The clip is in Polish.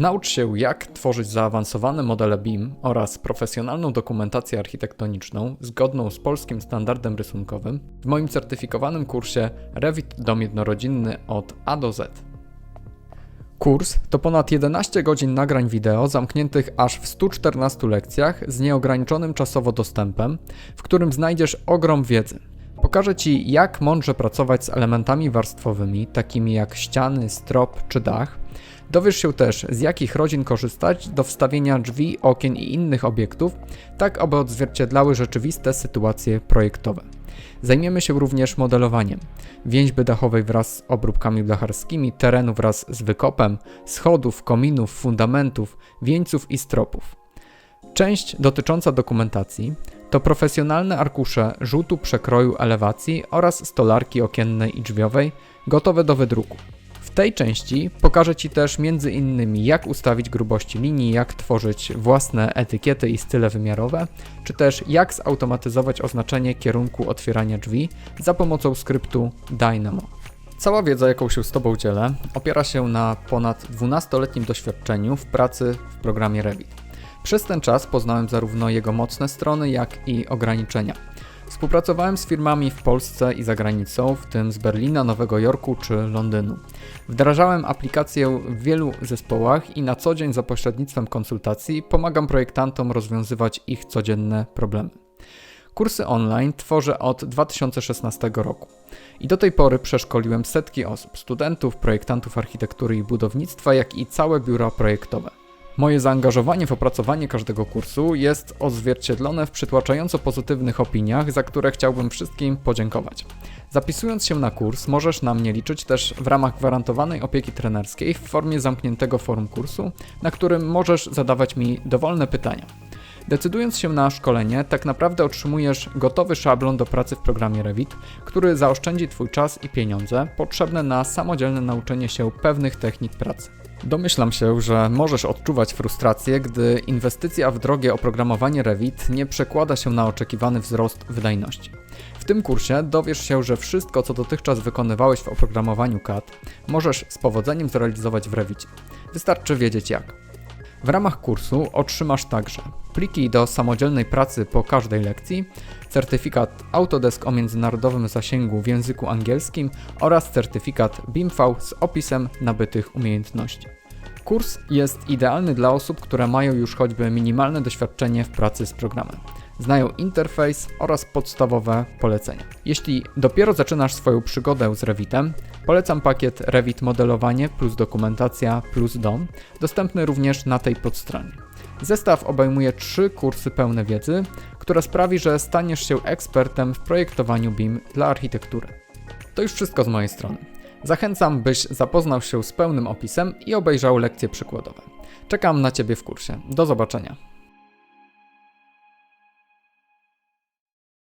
Naucz się, jak tworzyć zaawansowane modele BIM oraz profesjonalną dokumentację architektoniczną zgodną z polskim standardem rysunkowym w moim certyfikowanym kursie Revit Dom Jednorodzinny od A do Z. Kurs to ponad 11 godzin nagrań wideo zamkniętych aż w 114 lekcjach z nieograniczonym czasowo dostępem, w którym znajdziesz ogrom wiedzy. Pokażę Ci, jak mądrze pracować z elementami warstwowymi, takimi jak ściany, strop czy dach. Dowiesz się też, z jakich rodzin korzystać do wstawienia drzwi, okien i innych obiektów, tak aby odzwierciedlały rzeczywiste sytuacje projektowe. Zajmiemy się również modelowaniem więźby dachowej wraz z obróbkami blacharskimi, terenu wraz z wykopem, schodów, kominów, fundamentów, wieńców i stropów. Część dotycząca dokumentacji to profesjonalne arkusze rzutu przekroju elewacji oraz stolarki okiennej i drzwiowej gotowe do wydruku. W tej części pokażę Ci też innymi jak ustawić grubości linii, jak tworzyć własne etykiety i style wymiarowe, czy też jak zautomatyzować oznaczenie kierunku otwierania drzwi za pomocą skryptu Dynamo. Cała wiedza, jaką się z Tobą dzielę, opiera się na ponad 12-letnim doświadczeniu w pracy w programie Revit. Przez ten czas poznałem zarówno jego mocne strony, jak i ograniczenia. Współpracowałem z firmami w Polsce i za granicą, w tym z Berlina, Nowego Jorku czy Londynu. Wdrażałem aplikację w wielu zespołach i na co dzień za pośrednictwem konsultacji pomagam projektantom rozwiązywać ich codzienne problemy. Kursy online tworzę od 2016 roku i do tej pory przeszkoliłem setki osób, studentów, projektantów architektury i budownictwa, jak i całe biura projektowe. Moje zaangażowanie w opracowanie każdego kursu jest odzwierciedlone w przytłaczająco pozytywnych opiniach, za które chciałbym wszystkim podziękować. Zapisując się na kurs, możesz na mnie liczyć też w ramach gwarantowanej opieki trenerskiej w formie zamkniętego forum kursu, na którym możesz zadawać mi dowolne pytania. Decydując się na szkolenie, tak naprawdę otrzymujesz gotowy szablon do pracy w programie Revit, który zaoszczędzi Twój czas i pieniądze potrzebne na samodzielne nauczenie się pewnych technik pracy. Domyślam się, że możesz odczuwać frustrację, gdy inwestycja w drogie oprogramowanie Revit nie przekłada się na oczekiwany wzrost wydajności. W tym kursie dowiesz się, że wszystko, co dotychczas wykonywałeś w oprogramowaniu CAD, możesz z powodzeniem zrealizować w Revicie. Wystarczy wiedzieć jak. W ramach kursu otrzymasz także pliki do samodzielnej pracy po każdej lekcji, certyfikat Autodesk o międzynarodowym zasięgu w języku angielskim oraz certyfikat BIMV z opisem nabytych umiejętności. Kurs jest idealny dla osób, które mają już choćby minimalne doświadczenie w pracy z programem. Znają interfejs oraz podstawowe polecenia. Jeśli dopiero zaczynasz swoją przygodę z Revitem, polecam pakiet Revit Modelowanie plus Dokumentacja plus DOM, dostępny również na tej podstronie. Zestaw obejmuje trzy kursy pełne wiedzy, która sprawi, że staniesz się ekspertem w projektowaniu BIM dla architektury. To już wszystko z mojej strony. Zachęcam, byś zapoznał się z pełnym opisem i obejrzał lekcje przykładowe. Czekam na Ciebie w kursie. Do zobaczenia.